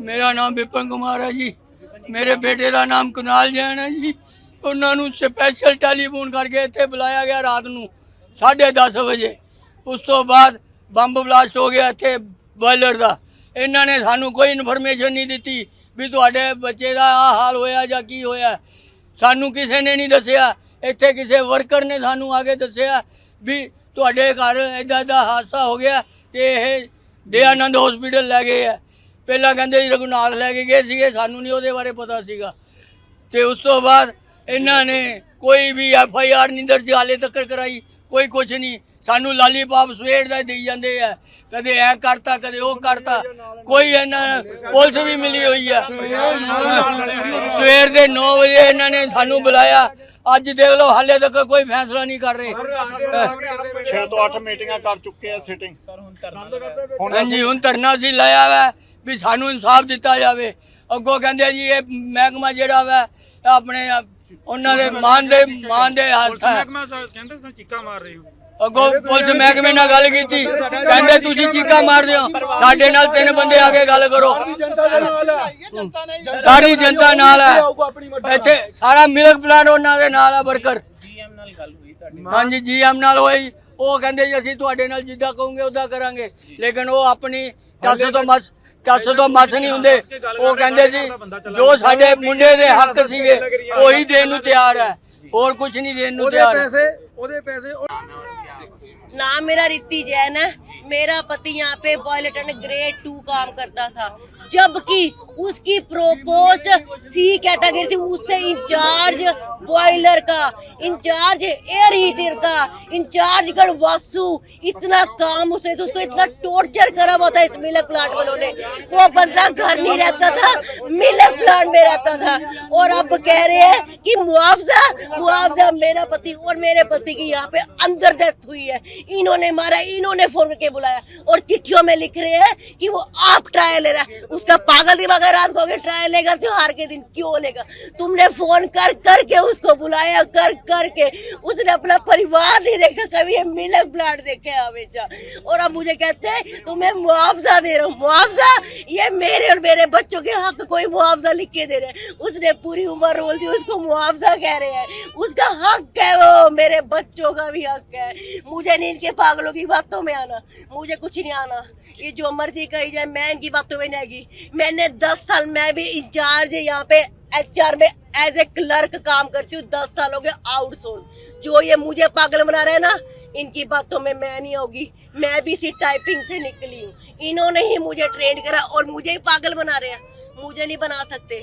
ਮੇਰਾ ਨਾਮ ਵਿਪਨ ਕੁਮਾਰ ਹੈ ਜੀ। ਮੇਰੇ ਬੇਟੇ ਦਾ ਨਾਮ ਕੁਨਾਲ ਜੈਨ ਹੈ ਜੀ। ਉਹਨਾਂ ਨੂੰ ਸਪੈਸ਼ਲ ਟੈਲੀਫੋਨ ਕਰਕੇ ਇੱਥੇ ਬੁਲਾਇਆ ਗਿਆ ਰਾਤ ਨੂੰ 10:30 ਵਜੇ। ਉਸ ਤੋਂ ਬਾਅਦ ਬੰਬ ਬਲਾਸਟ ਹੋ ਗਿਆ ਇੱਥੇ ਬੋਇਲਰ ਦਾ। ਇਹਨਾਂ ਨੇ ਸਾਨੂੰ ਕੋਈ ਇਨਫੋਰਮੇਸ਼ਨ ਨਹੀਂ ਦਿੱਤੀ ਵੀ ਤੁਹਾਡੇ ਬੱਚੇ ਦਾ ਆ ਹਾਲ ਹੋਇਆ ਜਾਂ ਕੀ ਹੋਇਆ। ਸਾਨੂੰ ਕਿਸੇ ਨੇ ਨਹੀਂ ਦੱਸਿਆ। ਇੱਥੇ ਕਿਸੇ ਵਰਕਰ ਨੇ ਸਾਨੂੰ ਆ ਕੇ ਦੱਸਿਆ ਵੀ ਤੁਹਾਡੇ ਘਰ ਇਦਾਂ ਦਾ ਹਾਦਸਾ ਹੋ ਗਿਆ ਤੇ ਇਹ ਦੇ ਆਨੰਦ ਹਸਪੀਟਲ ਲੈ ਗਏ ਆ। ਪਹਿਲਾਂ ਕਹਿੰਦੇ ਜੀ ਰਘੁਨਾਥ ਲੈ ਕੇ ਗਏ ਸੀਗੇ, ਸਾਨੂੰ ਨਹੀਂ ਉਹਦੇ ਬਾਰੇ ਪਤਾ ਸੀਗਾ। ਤੇ ਉਸ ਤੋਂ ਬਾਅਦ ਇਹਨਾਂ ਨੇ ਕੋਈ ਵੀ ਐਫ ਆਈ ਆਰ ਨਹੀਂ ਦਰਜ ਹਾਲੇ ਤੱਕ ਕਰਾਈ, ਕੋਈ ਕੁਝ ਨਹੀਂ। ਸਾਨੂੰ ਲਾਲੀਪਾਪ ਸਵੇਰ ਦਾ ਦੇਈ ਜਾਂਦੇ ਆ। ਕਦੇ ਐ ਕਰਤਾ, ਕਦੇ ਉਹ ਕਰਤਾ। ਕੋਈ ਇਹਨਾਂ ਪੁਲਿਸ ਵੀ ਮਿਲੀ ਹੋਈ ਆ। ਸਵੇਰ ਦੇ 9 ਵਜੇ ਇਹਨਾਂ ਨੇ ਸਾਨੂੰ ਬੁਲਾਇਆ। ਅੱਜ ਦੇਖ ਲਓ ਹਾਲੇ ਤੱਕ ਕੋਈ ਫੈਸਲਾ ਨਹੀਂ ਕਰ ਰਹੇ। ਛੇ ਤੋਂ ਅੱਠ ਮੀਟਿੰਗਾਂ ਕਰ ਚੁੱਕੇ ਆ ਸਿਟਿੰਗ ਹੁਣ ਹਾਂਜੀ ਹੁਣ ਧਰਨਾ ਸੀ ਲਾਇਆ ਵਾ ਵੀ ਸਾਨੂੰ ਇਨਸਾਫ ਦਿੱਤਾ ਜਾਵੇ। ਅੱਗੋ ਕਹਿੰਦੇ ਜੀ ਇਹ ਮਹਿਕਮਾ ਜਿਹੜਾ ਵਾ ਆਪਣੇ ਉਹਨਾਂ ਦੇ ਮਾਨ ਦੇ ਮਾਨ ਦੇ ਹੱਥ ਹੈ ਮਹਿਕਮਾ ਕਹਿੰਦੇ ਤੁਸੀਂ ਚੀਕਾ ਮਾਰ ਰਹੇ ਹੋ। ਅੱਗੋਂ ਪੁਲਿਸ ਮਹਿਕਮੇ ਨਾਲ ਗੱਲ ਕੀਤੀ। ਕਹਿੰਦੇ ਤੁਸੀਂ ਚੀਕਾ ਮਾਰਦੇ ਹੋ। ਸਾਡੇ ਨਾਲ ਤਿੰਨ ਬੰਦੇ ਆ ਕੇ ਗੱਲ ਕਰੋ। ਸਾਰੀ ਜਨਤਾ ਨਾਲ ਹੈ ਇੱਥੇ ਸਾਰਾ ਮਿਲਕ ਪਲਾਂਟ ਉਹਨਾਂ ਦੇ ਨਾਲ ਆ ਵਰਕਰ। ਜੀਐਮ ਨਾਲ ਗੱਲ ਨਾਲ। ਹੋਈ। ਉਹ ਕਹਿੰਦੇ ਜੀ ਅਸੀਂ ਤੁਹਾਡੇ ਨਾਲ ਜਿੱਦਾਂ ਕਹੋਗੇ ਉਦਾਂ ਕਰਾਂਗੇ। ਲੇਕਿਨ ਉਹ ਆਪਣੀ ਟੱਸ ਤੋਂ ਮਸ ਟੱਸ ਤੋਂ ਮਸ ਨਹੀਂ ਹੁੰਦੇ। ਉਹ ਕਹਿੰਦੇ ਸੀ ਜੋ ਸਾਡੇ ਮੁੰਡੇ ਦੇ ਹੱਕ ਸੀਗੇ ਉਹੀ ਦੇਣ ਨੂੰ ਤਿਆਰ ਹੈ। ਹੋਰ ਕੁਝ ਨਹੀਂ ਦੇਣ ਨੂੰ ਤਿਆਰ। ਉਹਦੇ ਪੈਸੇ ਉਹਦੇ ਪੈਸੇ नाम मेरा रिद्धि जैन है मेरा पति यहाँ पे बॉयलेटन ग्रेड टू काम करता था जबकि उसकी प्रोपोस्ट सी कैटेगरी थी उससे इंचार्ज बॉयलर का इंचार्ज एयर हीटर का इंचार्ज गढ़ वासु इतना काम उसे तो उसको इतना टॉर्चर करा हुआ था इस मिल्क प्लांट वालों ने। वो बंदा घर नहीं रहता था मिल्क प्लांट में रहता था। और अब कह रहे हैं कि मुआवजा मुआवजा मेरा पति और मेरे पति की यहाँ पे अंदर डेथ हुई है। इन्होंने मारा, इन्होंने फ़ोन करके बुलाया। और चिट्ठियों में लिख रहे हैं कि वो आप ट्रायल ले रहा है। उसका पागल दिमाग रात को ट्रायल लेगा त्योहार के दिन क्यों लेगा? तुमने फ़ोन कर, करके उसको बुलाया कर, करके। उसने अपना परिवार नहीं देखा, कभी ये मिलक प्लाट देखे हमेशा। और अब मुझे कहते हैं, तुम्हें मुआवजा दे रहा हूँ, मुआवजा? ये मेरे और मेरे बच्चों के हक कोई मुआवजा लिख के दे रहे उसने पूरी उम्र रोल दी, उसको मुआवजा कह रहे हैं। उसका हक है वो, मेरे बच्चों का भी हक है। मुझे नहीं, इनके पागलों की बातों में आना। मुझे कुछ नहीं आना। ये जो मर्ज़ी कही जाए, मैं इनकी बातों में नहीं आएगी। मैंने दस साल, मैं भी इंचार्ज यहाँ पे, एचआर में एज ए क्लर्क काम करती हूँ दस साल हो गए आउटसोर्स जो ये मुझे पागल बना रहे हैं ना इनकी बातों में मैं नहीं होगी। मैं भी इसी टाइपिंग से निकली हूँ। इन्होंने ही मुझे ट्रेन करा और मुझे ही पागल बना रहे हैं। मुझे नहीं बना सकते।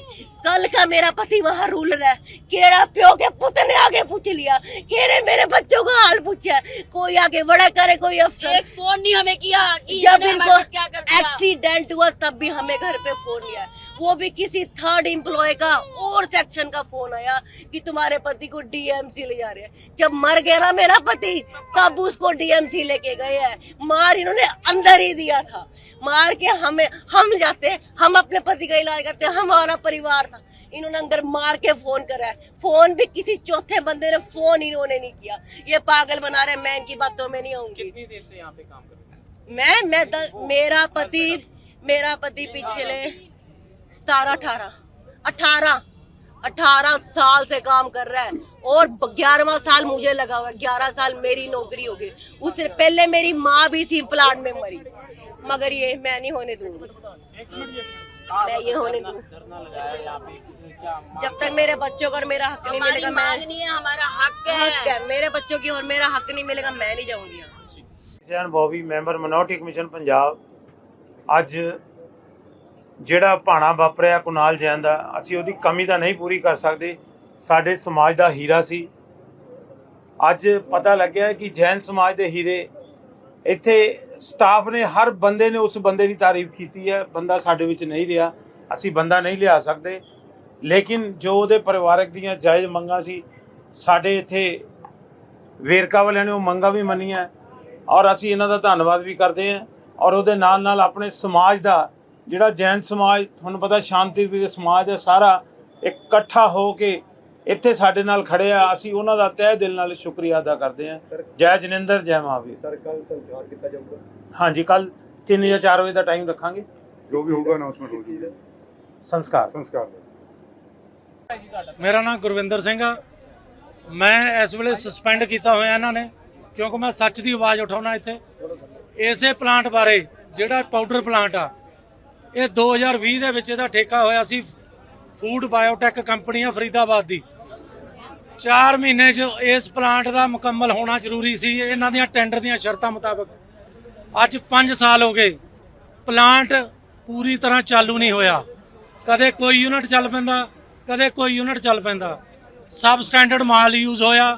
कल का मेरा पति वहाँ रूलर है। केड़ा प्यो के पुत ने आगे पूछ लिया। केड़े मेरे बच्चों का हाल पूछा कोई आगे बड़ा करे कोई अफसर। एक फ़ोन नहीं हमें किया कि जब इनको एक्सीडेंट हुआ तब भी हमें घर पे फ़ोन किया वो भी किसी थर्ड एम्प्लॉय का और सेक्शन का फ़ोन आया कि तुम्हारे पति को डीएमसी ले जा रहे हैं। जब मर गया ना मेरा पति तब उसको डीएमसी लेके गए हैं। मार इन्होंने अंदर ही दिया था। मार के हमें हम जाते हम अपने पति का इलाज करते हमारा परिवार था। इन्होंने अंदर मार के फ़ोन करा है। फ़ोन भी किसी चौथे बंदे ने फ़ोन इन्होंने नहीं किया। ये पागल बना रहे मैं इनकी बातों में नहीं आऊँगी। कितनी देर से यहाँ पे काम कर मैं मैं मेरा पति मेरा पति पिछले सतारह अठारह अठारह अठारह साल से काम कर रहा है और ग्यारहवा साल मुझे लगा हुआ है ग्यारह साल मेरी नौकरी हो गई उससे पहले मेरी माँ भी इसी प्लांट में मरी मगर ये मैं नहीं होने दूंगी मैं ये होने दूंगी धरना लगाया यहाँ पे क्या जब तक मेरे बच्चों को और मेरा हक नहीं हमारी मिलेगा मांग मैं नहीं है हमारा हक हक है है मेरे बच्चों की और मेरा हक नहीं मिलेगा मैं नहीं जाऊंगी यहाँ से। Jain Bobby member minority commission Punjab ਅੱਜ ਜਿਹੜਾ ਭਾਣਾ ਵਾਪਰਿਆ ਕੁਨਾਲ ਜੈਨ ਦਾ, ਅਸੀਂ ਉਹਦੀ ਕਮੀ ਤਾਂ ਨਹੀਂ ਪੂਰੀ ਕਰ ਸਕਦੇ। ਸਾਡੇ ਸਮਾਜ ਦਾ ਹੀਰਾ ਸੀ। ਅੱਜ ਪਤਾ ਲੱਗਿਆ ਕਿ ਜੈਨ ਸਮਾਜ ਦੇ ਹੀਰੇ ਇੱਥੇ ਸਟਾਫ ਨੇ, ਹਰ ਬੰਦੇ ਨੇ ਉਸ ਬੰਦੇ ਦੀ ਤਾਰੀਫ ਕੀਤੀ ਹੈ। ਬੰਦਾ ਸਾਡੇ ਵਿੱਚ ਨਹੀਂ ਰਿਹਾ। ਅਸੀਂ ਬੰਦਾ ਨਹੀਂ ਲਿਆ ਸਕਦੇ। ਲੇਕਿਨ ਜੋ ਉਹਦੇ ਪਰਿਵਾਰਕ ਦੀਆਂ ਜਾਇਜ਼ ਮੰਗਾਂ ਸੀ, ਸਾਡੇ ਇੱਥੇ ਵੇਰਕਾ ਵਾਲਿਆਂ ਨੇ ਉਹ ਮੰਗਾਂ ਵੀ ਮੰਨੀਆਂ। ਔਰ ਅਸੀਂ ਇਹਨਾਂ ਦਾ ਧੰਨਵਾਦ ਵੀ ਕਰਦੇ ਹਾਂ। ਔਰ ਉਹਦੇ ਨਾਲ ਨਾਲ ਆਪਣੇ ਸਮਾਜ ਦਾ ਜਿਹੜਾ ਜੈਨ ਸਮਾਜ ਤੁਹਾਨੂੰ ਪਤਾ ਸ਼ਾਂਤੀ ਵੀ ਸਮਾਜ ਹੈ ਸਾਰਾ ਇਕੱਠਾ ਹੋ ਕੇ ਇੱਥੇ ਸਾਡੇ ਨਾਲ ਖੜੇ ਆ। ਅਸੀਂ ਉਹਨਾਂ ਦਾ ਤਹਿ ਦਿਲ ਨਾਲ ਸ਼ੁਕਰੀਆ ਅਦਾ ਕਰਦੇ ਹਾਂ। ਜੈ ਜਨਿੰਦਰ ਜੈ ਮਹਾਵੀਰ। ਸਰ ਕੱਲ ਸੰਸਕਾਰ ਕੀਤਾ ਜਾਊਗਾ। ਹਾਂਜੀ ਕੱਲ 3 ਜਾਂ 4 ਵਜੇ ਦਾ ਟਾਈਮ ਰੱਖਾਂਗੇ। ਜੋ ਵੀ ਹੋਊਗਾ ਅਨਾਉਂਸਮੈਂਟ ਹੋ ਜੂਗੀ ਸੰਸਕਾਰ। ਸੰਸਕਾਰ ਮੇਰਾ ਨਾਮ ਗੁਰਵਿੰਦਰ ਸਿੰਘ ਆ। ਮੈਂ ਇਸ ਵੇਲੇ ਸਸਪੈਂਡ ਕੀਤਾ ਹੋਇਆ ਇਹਨਾਂ ਨੇ ਕਿਉਂਕਿ ਮੈਂ ਸੱਚ ਦੀ ਆਵਾਜ਼ ਉਠਾਉਣਾ ਇੱਥੇ। ਇਸੇ ਪਲਾਂਟ ਬਾਰੇ ਜਿਹੜਾ ਪਾਊਡਰ ਪਲਾਂਟ ਆ ਇਹ 2020 ਦੇ ਵਿੱਚ ਇਹਦਾ ਠੇਕਾ ਹੋਇਆ ਸੀ ਫੂਡ ਬਾਇਓਟੈਕ ਕੰਪਨੀ ਆ ਫਰੀਦਾਬਾਦ ਦੀ। 4 ਮਹੀਨੇ 'ਚ ਇਸ ਪਲਾਂਟ ਦਾ ਮੁਕੰਮਲ ਹੋਣਾ ਜ਼ਰੂਰੀ ਸੀ। ਇਹਨਾਂ ਦੀਆਂ ਟੈਂਡਰ ਦੀਆਂ ਸ਼ਰਤਾਂ ਮੁਤਾਬਕ ਅੱਜ 5 ਸਾਲ ਹੋ ਗਏ। ਪਲਾਂਟ ਪੂਰੀ ਤਰ੍ਹਾਂ ਚਾਲੂ ਨਹੀਂ ਹੋਇਆ। ਕਦੇ ਕੋਈ ਯੂਨਿਟ ਚੱਲ ਪੈਂਦਾ, ਕਦੇ ਕੋਈ ਯੂਨਿਟ ਚੱਲ ਪੈਂਦਾ। ਸਬ ਸਟੈਂਡਰਡ ਮਾਲ ਯੂਜ਼ ਹੋਇਆ।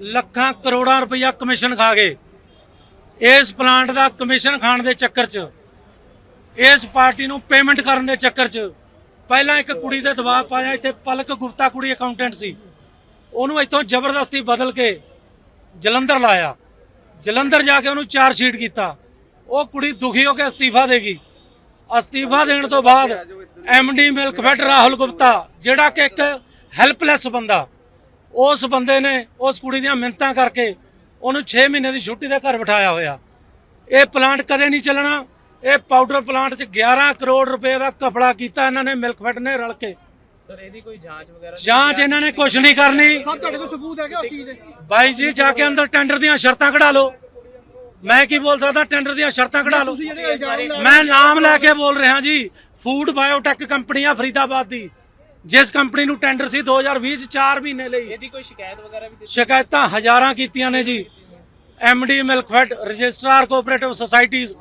ਲੱਖਾਂ ਕਰੋੜਾਂ ਰੁਪਈਆ ਕਮਿਸ਼ਨ ਖਾ ਗਏ। ਇਸ ਪਲਾਂਟ ਦਾ ਕਮਿਸ਼ਨ ਖਾਣ ਦੇ ਚੱਕਰ 'ਚ ਇਸ ਪਾਰਟੀ ਨੂੰ ਪੇਮੈਂਟ ਕਰਨ ਦੇ ਚੱਕਰ 'ਚ ਪਹਿਲਾਂ ਇੱਕ ਕੁੜੀ ਦੇ ਦਬਾਅ ਪਾਇਆ, ਇੱਥੇ ਪਲਕ ਗੁਪਤਾ ਕੁੜੀ ਅਕਾਊਂਟੈਂਟ ਸੀ। ਉਹਨੂੰ ਇੱਥੋਂ ਜ਼ਬਰਦਸਤੀ ਬਦਲ ਕੇ ਜਲੰਧਰ ਲਾਇਆ। ਜਲੰਧਰ ਜਾ ਕੇ ਉਹਨੂੰ ਚਾਰ ਸ਼ੀਟ ਕੀਤਾ। ਉਹ ਕੁੜੀ ਦੁਖੀ ਹੋ ਕੇ ਅਸਤੀਫਾ ਦੇਗੀ ਅਸਤੀਫਾ ਦੇਣ ਤੋਂ ਬਾਅਦ MD milk fed Rahul Gupta, ਜਿਹੜਾ ਕਿ ਇੱਕ ਹੈਲਪਲੈਸ ਬੰਦਾ, ਉਸ ਬੰਦੇ ਨੇ ਉਸ ਕੁੜੀ ਦੀਆਂ ਮਿੰਤਾਂ ਕਰਕੇ ਉਹਨੂੰ 6 ਮਹੀਨੇ ਦੀ ਛੁੱਟੀ ਦੇ ਘਰ ਬਿਠਾਇਆ ਹੋਇਆ। ਇਹ ਪਲਾਂਟ ਕਦੇ ਨਹੀਂ ਚੱਲਣਾ। ਇਹ ਪਾਊਡਰ ਪਲਾਂਟ 'ਚ 11 ਕਰੋੜ ਰੁਪਏ ਦਾ ਕਪੜਾ ਕੀਤਾ ਇਹਨਾਂ ਨੇ ਮਿਲਕ ਫੈਡ ਨੇ ਰਲ ਕੇ। ਸਰ ਇਹਦੀ ਕੋਈ ਜਾਂਚ ਵਗੈਰਾ ਜਾਂਚ ਇਹਨਾਂ ਨੇ ਕੁਝ ਨਹੀਂ ਕਰਨੀ। ਤੁਹਾਡੇ ਕੋਲ ਸਬੂਤ ਹੈਗਾ ਉਸ ਚੀਜ਼ ਦੇ? ਬਾਈ ਜੀ ਜਾ ਕੇ ਅੰਦਰ ਟੈਂਡਰ ਦੀਆਂ ਸ਼ਰਤਾਂ ਕਢਾ ਲਓ। ਮੈਂ ਕੀ ਬੋਲ ਸਕਦਾ? ਟੈਂਡਰ ਦੀਆਂ ਸ਼ਰਤਾਂ ਕਢਾ ਲਓ। ਤੁਸੀਂ ਜਿਹੜੇ ਇਲਜ਼ਾਮ ਲਾ ਮੈਂ ਨਾਮ ਲੈ ਕੇ ਬੋਲ ਰਿਹਾ ਜੀ। ਫੂਡ ਬਾਇਓਟੈਕ ਕੰਪਨੀ ਆ ਫਰੀਦਾਬਾਦ ਦੀ। ਜਿਸ ਕੰਪਨੀ ਨੂੰ ਟੈਂਡਰ ਸੀ 2020 ਚ 4 ਮਹੀਨੇ ਲਈ। ਇਹਦੀ ਕੋਈ ਸ਼ਿਕਾਇਤ ਵਗੈਰਾ ਵੀ ਦਿੱਤੀ? ਸ਼ਿਕਾਇਤਾਂ ਹਜ਼ਾਰਾਂ ਕੀਤੀਆਂ ਨੇ ਜੀ। MD Milkfed registrar cooperative societies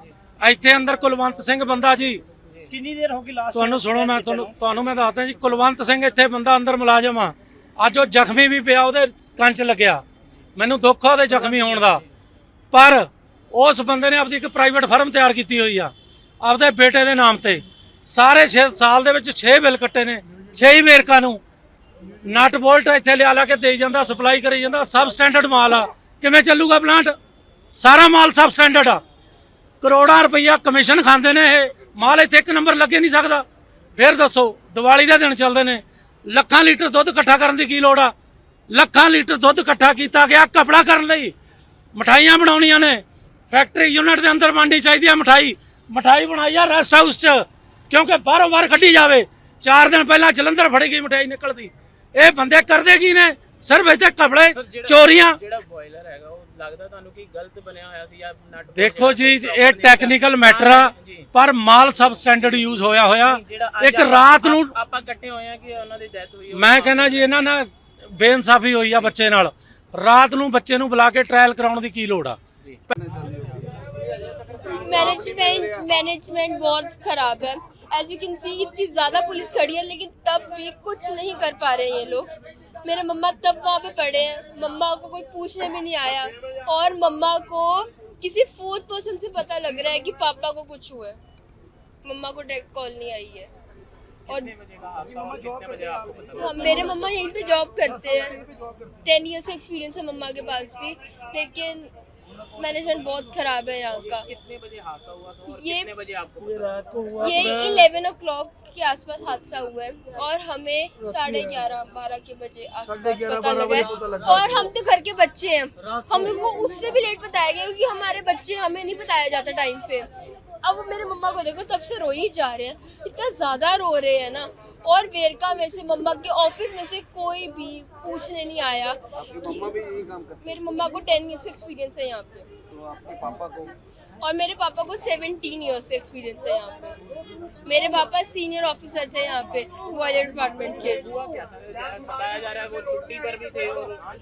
ਇੱਥੇ ਅੰਦਰ ਕੁਲਵੰਤ ਸਿੰਘ ਬੰਦਾ ਜੀ। ਕਿੰਨੀ ਦੇਰ ਹੋ ਗਈ ਲਾਸਟ ਤੁਹਾਨੂੰ ਸੁਣੋ ਮੈਂ ਤੁਹਾਨੂੰ ਤੁਹਾਨੂੰ ਮੈਂ ਦੱਸਦਾ ਜੀ ਕੁਲਵੰਤ ਸਿੰਘ ਇੱਥੇ ਬੰਦਾ ਅੰਦਰ ਮੁਲਾਜ਼ਮ ਆ। ਅੱਜ ਉਹ ਜ਼ਖਮੀ ਵੀ ਪਿਆ ਉਹਦੇ ਕੰਚ ਲੱਗਿਆ। ਮੈਨੂੰ ਦੁੱਖ ਆ ਉਹਦੇ ਜ਼ਖਮੀ ਹੋਣ ਦਾ। ਪਰ ਉਸ ਬੰਦੇ ਨੇ ਆਪਦੀ ਇੱਕ ਪ੍ਰਾਈਵੇਟ ਫਰਮ ਤਿਆਰ ਕੀਤੀ ਹੋਈ ਆ ਆਪਦੇ ਬੇਟੇ ਦੇ ਨਾਮ ਤੇ। ਸਾਰੇ 6 ਸਾਲ ਦੇ ਵਿੱਚ 6 ਬਿੱਲ ਕੱਟੇ ਨੇ 6 ਹੀ ਵੇਰਕਾ ਨੂੰ। ਨਟ ਬੋਲਟ ਇੱਥੇ ਲਿਆ ਲਾ ਕੇ ਦੇਈ ਜਾਂਦਾ ਸਪਲਾਈ ਕਰੀ ਜਾਂਦਾ ਸਬ ਸਟੈਂਡਰਡ ਮਾਲ ਆ। ਕਿਵੇਂ ਚੱਲੂਗਾ ਪਲਾਂਟ ਸਾਰਾ ਮਾਲ ਸਬ ਸਟੈਂਡਰਡ ਆ। ਕਰੋੜਾਂ ਰੁਪਈਆ ਕਮਿਸ਼ਨ ਖਾਂਦੇ ਨੇ ਇਹ। ਮਾਲ ਇੱਥੇ ਇੱਕ ਨੰਬਰ ਲੱਗੇ ਨਹੀਂ ਸਕਦਾ। ਫਿਰ ਦੱਸੋ, ਦੀਵਾਲੀ ਦੇ ਦਿਨ ਚੱਲਦੇ ਨੇ। ਲੱਖਾਂ ਲੀਟਰ ਦੁੱਧ ਇਕੱਠਾ ਕਰਨ ਦੀ ਕੀ ਲੋੜ ਆ? ਲੱਖਾਂ ਲੀਟਰ ਦੁੱਧ ਇਕੱਠਾ ਕੀਤਾ ਗਿਆ ਕਪੜਾ ਕਰਨ ਲਈ। ਮਠਾਈਆਂ ਬਣਾਉਣੀਆਂ ਨੇ। ਫੈਕਟਰੀ ਯੂਨਿਟ ਦੇ ਅੰਦਰ ਮੰਡੀ ਚਾਹੀਦੀ ਆ ਮਠਾਈ। ਮਠਾਈ ਬਣਾਈ ਆ ਰੈਸਟ ਹਾਊਸ 'ਚ। ਕਿਉਂਕਿ ਬਾਹਰੋਂ ਬਾਹਰ ਕੱਢੀ ਜਾਵੇ। 4 ਦਿਨ ਪਹਿਲਾਂ ਜਲੰਧਰ ਫੜੀ ਗਈ ਮਠਾਈ ਨਿਕਲਦੀ। ਇਹ ਬੰਦੇ ਕਰਦੇ ਕੀ ਨੇ? ਸਰ ਵੇਚਦੇ ਕਪੜੇ ਚੋਰੀਆਂ। ਜਿਹੜਾ ਬੋਇਲਰ ਹੈਗਾ ਉਹ ਲੱਗਦਾ ਤੁਹਾਨੂੰ ਕਿ ਗਲਤ ਬਣਿਆ ਹੋਇਆ ਸੀ ਜਾਂ ਨਟ ਦੇਖੋ ਜੀ ਇਹ ਟੈਕਨੀਕਲ ਮੈਟਰ ਆ ਪਰ ਮਾਲ ਸਬ ਸਟੈਂਡਰਡ ਯੂਜ਼ ਹੋਇਆ। ਹੋਇਆ ਇੱਕ ਰਾਤ ਨੂੰ ਆਪਾਂ ਇਕੱਠੇ ਹੋਏ ਆ ਕਿ ਉਹਨਾਂ ਦੀ ਡੈਥ ਹੋਈ ਮੈਂ ਕਹਿੰਦਾ ਜੀ ਇਹਨਾਂ ਨਾਲ ਬੇਇਨਸਾਫੀ ਹੋਈ ਆ ਬੱਚੇ ਨਾਲ। ਰਾਤ ਨੂੰ ਬੱਚੇ ਨੂੰ ਬੁਲਾ ਕੇ ਟ੍ਰਾਇਲ ਕਰਾਉਣ ਦੀ ਕੀ ਲੋੜ ਆ? ਮੈਨੇਜਮੈਂਟ ਮੈਨੇਜਮੈਂਟ ਬਹੁਤ ਖਰਾਬ ਹੈ। एज यू कैन सी इतनी ज़्यादा पुलिस खड़ी है लेकिन तब भी कुछ नहीं कर पा रहे हैं ये लोग। मेरे मम्मा तब वहाँ पे पड़े हैं। मम्मा को कोई पूछने भी नहीं आया। और मम्मा को किसी फोर्थ पर्सन से पता लग रहा है कि पापा को कुछ हुआ है। मम्मा को डायरेक्ट कॉल नहीं आई है। और हाँ, मेरे मम्मा यहीं पे जॉब करते हैं। टेन इयर्स का एक्सपीरियंस है मम्मा के पास भी। लेकिन मैनेजमेंट बहुत खराब है यहाँ का। कितने बजे हादसा हुआ था और ये- कितने बजे आपको पता ये इलेवन ओ क्लॉक के आसपास हादसा हुआ है और हमें साढ़े ग्यारह बारह के बजे आसपास पता लगा है। और हम तो घर के बच्चे हैं। हम लोगों को उससे भी लेट बताया गया क्योंकि हमारे बच्चे हमें नहीं बताया जाता टाइम पे। अब मेरे मम्मा को देखो तब से रो ही जा रहे हैं। इतना ज़्यादा रो रहे हैं ना। और वेरका में से मम्मा के ऑफ़िस में से कोई भी पूछने नहीं आया कि मेरी मम्मा को टेन ईयर्स एक्सपीरियंस है यहाँ पे। और मेरे पापा को 17 इयर्स का एक्सपीरियंस है यहाँ पे। मेरे पापा सीनियर ऑफिसर थे यहाँ पे बॉयलर डिपार्टमेंट के।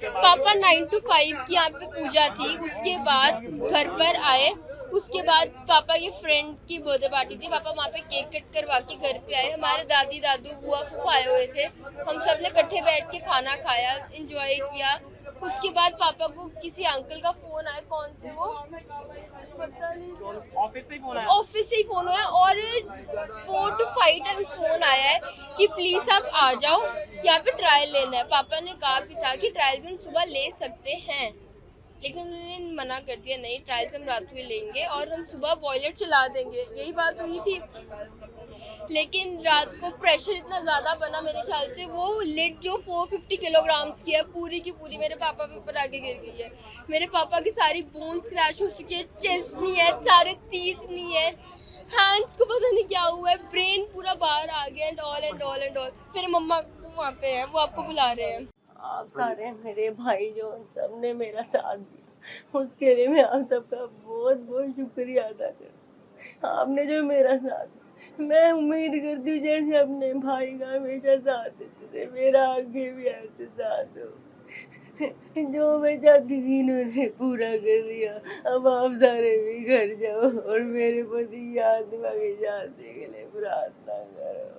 पापा नाइन टू फाइव की यहाँ पे पूजा थी उसके बाद घर पर आए। उसके बाद पापा की फ्रेंड की बर्थडे पार्टी थी। पापा वहाँ पे केक कट करवा के घर पे आए। हमारे दादी दादू बुआ फूफा आए हुए थे। हम सबने इकट्ठे बैठ के खाना खाया इंजॉय किया। उसके बाद पापा को किसी अंकल का फ़ोन आया। कौन थे वो? पता नहीं ऑफ़िस से ही फ़ोन आया। ऑफ़िस से ही फ़ोन हुआ और four to five times phone आया है कि प्लीज़ आप आ जाओ। यहाँ पे ट्रायल लेना है। पापा ने कहा भी था कि ट्रायल्स हम सुबह ले सकते हैं। लेकिन उन्होंने मना कर दिया, नहीं ट्रायल्स हम रात में लेंगे और हम सुबह बॉयलर चला देंगे। यही बात हुई थी। लेकिन रात को प्रेशर इतना ज़्यादा बना मेरे ख्याल से, वो लिट जो 450 किलोग्राम्स की है, पूरी की पूरी मेरे पापा के ऊपर आके गिर गई है। मेरे पापा की सारी बोन्स क्रैश हो चुकी है चेस्ट नहीं है, सारे तीत नहीं है हैंड्स को पता नहीं क्या हुआ है ब्रेन पूरा बाहर आ गया and all and all and all मेरे मम्मा वहाँ पे है, वो आपको बुला रहे हैं। आप सारे मेरे भाई जो सबने मेरा साथ दिया। उसके लिए मैं आप सबका बहुत बहुत शुक्रिया अदा कर आपने जो मेरा साथ मैं उम्मीद करती हूँ जैसे अपने भाई का हमेशा साथ देते थे मेरा आगे भी ऐसे साथ हो। जो मैं चाहती थी इन्होंने पूरा कर दिया अब आप सारे भी घर जाओ और मेरे पति याद की शांति के लिए प्रार्थना करो।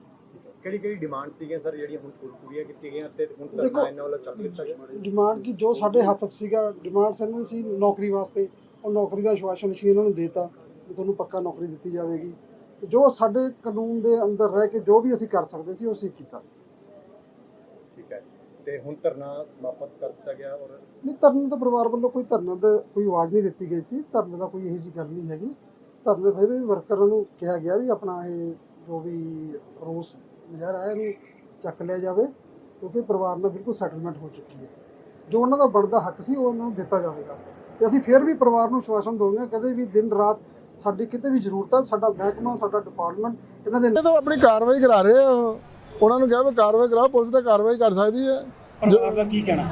ਕਿਹੜੀ ਕਿਹੜੀ ਡਿਮਾਂਡ ਸੀਗੀਆਂ ਸਰ ਜਿਹੜੀਆਂ ਹੁਣ ਪੂਰ- ਪੂਰੀਆਂ ਕੀਤੀਆਂ ਗਈਆਂ ਤੇ ਹੁਣ ਦੇਖੋ- ਇਹਨਾਂ ਵੱਲੋਂ ਚੱਕ ਦਿੱਤਾ ਗਿਆ ਡਿਮਾਂਡ ਕੀ ਜੋ ਸਾਡੇ ਹੱਥ 'ਚ ਸੀਗਾ ਡਿਮਾਂਡ ਇਹਨਾਂ ਸੀ ਨੌਕਰੀ ਵਾਸਤੇ। ਉਹ ਨੌਕਰੀ ਦਾ ਆਸ਼ਵਾਸਨ ਅਸੀਂ ਇਹਨਾਂ ਨੂੰ ਦੇਤਾ ਕਿ ਤੁਹਾਨੂੰ ਪੱਕਾ ਨੌਕਰੀ ਦਿੱਤੀ ਜਾਵੇਗੀ। ਤੇ ਜੋ ਸਾਡੇ ਕਾਨੂੰਨ ਦੇ ਅੰਦਰ ਰਹਿ ਕੇ ਜੋ ਵੀ ਅਸੀਂ ਕਰ ਸਕਦੇ ਸੀ ਉਹ ਅਸੀਂ ਕੀਤਾ। ਠੀਕ ਹੈ ਤੇ ਹੁਣ ਧਰਨਾ ਸਮਾਪਤ ਕਰ ਦਿੱਤਾ ਗਿਆ ਔਰ ਨਹੀਂ ਧਰਨੇ ਤਾਂ ਪਰਿਵਾਰ ਵੱਲੋਂ ਕੋਈ ਧਰਨੇ ਦਾ ਕੋਈ ਆਵਾਜ਼ ਨਹੀਂ ਦਿੱਤੀ ਗਈ ਸੀ। ਧਰਨੇ ਦਾ ਕੋਈ ਇਹੋ ਜਿਹੀ ਗੱਲ ਨਹੀਂ ਹੈਗੀ। ਧਰਨੇ ਫਿਰ ਵੀ ਵਰਕਰਾਂ ਨੂੰ ਕਿਹਾ ਗਿਆ ਵੀ ਆਪਣਾ ਇਹ ਜੋ ਵੀ ਰੋਸ ਮੁਜ਼ਾਹਰਾ ਹੈ ਇਹਨੂੰ ਚੱਕ ਲਿਆ ਜਾਵੇ ਕਿਉਂਕਿ ਪਰਿਵਾਰ ਨਾਲ ਬਿਲਕੁਲ ਸੈਟਲਮੈਂਟ ਹੋ ਚੁੱਕੀ ਹੈ ਜੋ ਉਹਨਾਂ ਦਾ ਬਣਦਾ ਹੱਕ ਸੀ ਉਹ ਉਹਨਾਂ ਨੂੰ ਦਿੱਤਾ ਜਾਵੇਗਾ ਤੇ ਅਸੀਂ ਫਿਰ ਵੀ ਪਰਿਵਾਰ ਨੂੰ ਆਸ਼ਵਾਸਨ ਦਵਾਂਗੇ ਕਦੇ ਵੀ ਦਿਨ ਰਾਤ ਸਾਡੀ ਕਿਤੇ ਵੀ ਜ਼ਰੂਰਤ ਹੈ ਸਾਡਾ ਮਹਿਕਮਾ ਸਾਡਾ ਡਿਪਾਰਟਮੈਂਟ ਇਹਨਾਂ ਦੇ ਇਹ ਤਾਂ ਆਪਣੀ ਕਾਰਵਾਈ ਕਰਾ ਰਹੇ ਆ ਉਹ। ਉਹਨਾਂ ਨੂੰ ਕਿਹਾ ਵੀ ਕਾਰਵਾਈ ਕਰਾਓ ਪੁਲਿਸ ਤਾਂ ਕਾਰਵਾਈ ਕਰ ਸਕਦੀ ਹੈ ਪਰਿਵਾਰ ਦਾ ਕੀ ਕਹਿਣਾ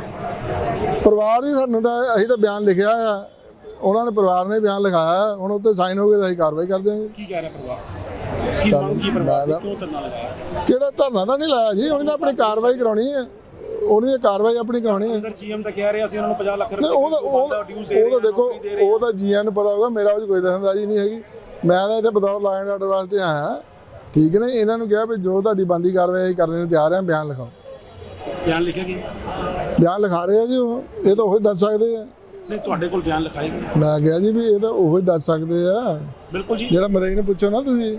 ਪਰਿਵਾਰ ਹੀ ਸਾਨੂੰ ਤਾਂ ਅਸੀਂ ਤਾਂ ਬਿਆਨ ਲਿਖਿਆ ਆ ਉਹਨਾਂ ਨੇ ਪਰਿਵਾਰ ਨੇ ਬਿਆਨ ਲਿਖਾਇਆ। ਹੁਣ ਉੱਤੇ ਸਾਈਨ ਹੋ ਗਏ ਤਾਂ ਅਸੀਂ ਕਾਰਵਾਈ ਕਰ ਦਿਆਂਗੇ ਕੀ ਕਹਿ ਰਿਹਾ ਪਰਿਵਾਰ ਕੀ ਮੰਗ ਕੀ ਪਰਿਵਾਰ ਦੀ ਕਿਉਂ ਧਰਨਾ ਲਗਾਇਆ ਕਿਹੜਾ ਧਰਨਾ ਤਾਂ ਨਹੀਂ ਲਾਇਆ ਜੀ? ਉਹਨੇ ਆਪਣੀ ਕਾਰਵਾਈ ਕਰਾਉਣੀ ਹੈ। ਉਹਨੇ ਕਾਰਵਾਈ ਆਪਣੀ ਕਰਾਉਣੀ ਹੈ। ਅੰਦਰ ਜੀਐਮ ਤਾਂ ਕਹਿ ਰਿਹਾ ਸੀ ਉਹਨਾਂ ਨੂੰ 50 ਲੱਖ ਉਹ ਤਾਂ ਉਹ ਉਹ ਤਾਂ ਦੇਖੋ ਉਹ ਤਾਂ ਜੀਆਂ ਨੂੰ ਪਤਾ ਹੋਗਾ ਮੇਰਾ ਉਹ ਕੋਈ ਦਖਲਅੰਦਾਜ਼ੀ ਨਹੀਂ ਹੈਗੀ। ਮੈਂ ਤਾਂ ਇੱਥੇ ਬਤੌਰ ਲਾਇਨ ਆਰਡਰ ਵਾਸਤੇ ਆਇਆ ਠੀਕ ਹੈ ਨਾ ਇਹਨਾਂ ਨੂੰ ਕਿਹਾ ਵੀ ਜੋ ਤੁਹਾਡੀ ਬੰਦੀ ਕਾਰਵਾਈ ਕਰਨ ਨੂੰ ਤਿਆਰ ਹਾਂ ਬਿਆਨ ਲਿਖਾਓ। ਬਿਆਨ ਲਿਖਿਆ ਗਿਆ ਬਿਆਨ ਲਿਖਾ ਰਹੇ ਆ ਜੀ ਉਹ। ਇਹ ਤਾਂ ਉਹ ਹੀ ਦੱਸ ਸਕਦੇ ਆ। ਨਹੀਂ ਤੁਹਾਡੇ ਕੋਲ ਬਿਆਨ ਲਿਖਾਏਗਾ ਮੈਂ ਕਿਹਾ ਜੀ ਵੀ ਇਹ ਤਾਂ ਉਹ ਹੀ ਦੱਸ ਸਕਦੇ ਆ। ਬਿਲਕੁਲ ਜੀ। ਜਿਹੜਾ ਮਦਈ ਨੂੰ ਪੁੱਛੋ ਨਾ ਤੁਸੀਂ।